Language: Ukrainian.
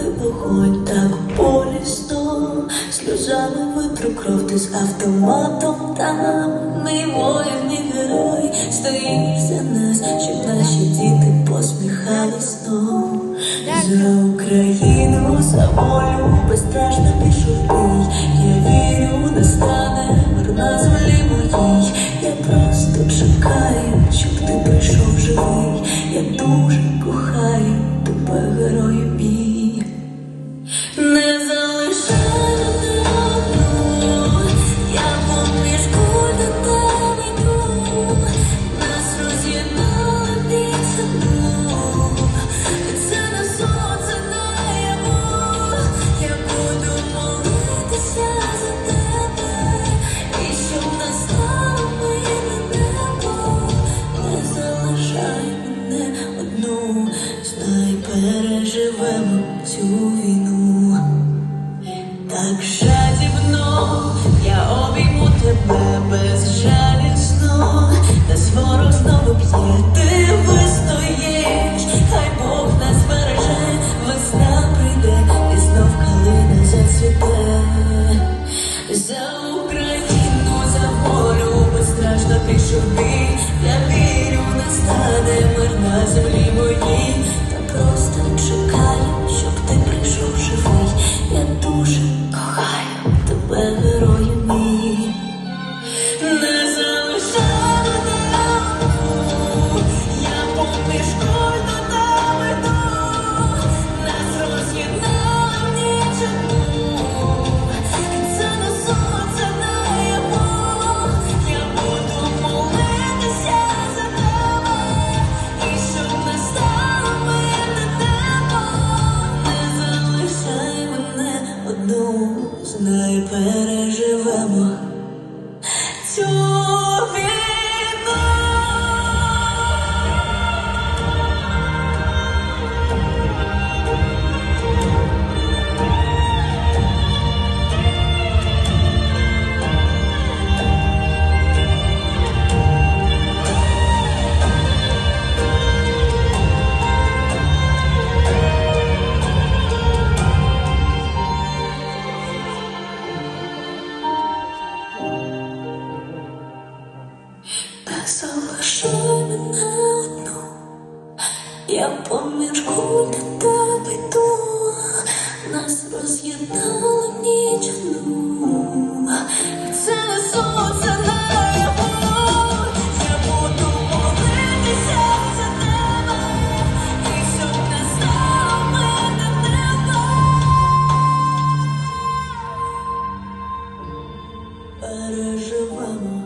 трохи вогонь, так болісно, сльозами витру кров ти з автоматом там. Мій воїн, мій герой, стоїть за нас, щоб наші діти посміхались знов. За Україну, за волю, безстрашно пішов бій. Я вірю, настане мир на землі переживемо цю війну. Так жадібно я обійму тебе безжалісно, нас ворог знову б'є, ти вистоїш, хай Бог нас береже, весна прийде, і знов калина зацвіте. За Україну, за волю, безстрашно пішов бій, я вірю, настане мир на землі одну, знай переживемо я поміж до тебе йду, нас роз'єднала ніч одну. Це не сон, це наяву, я буду молитися за тебе, і щоб не стало мене небо. Переживемо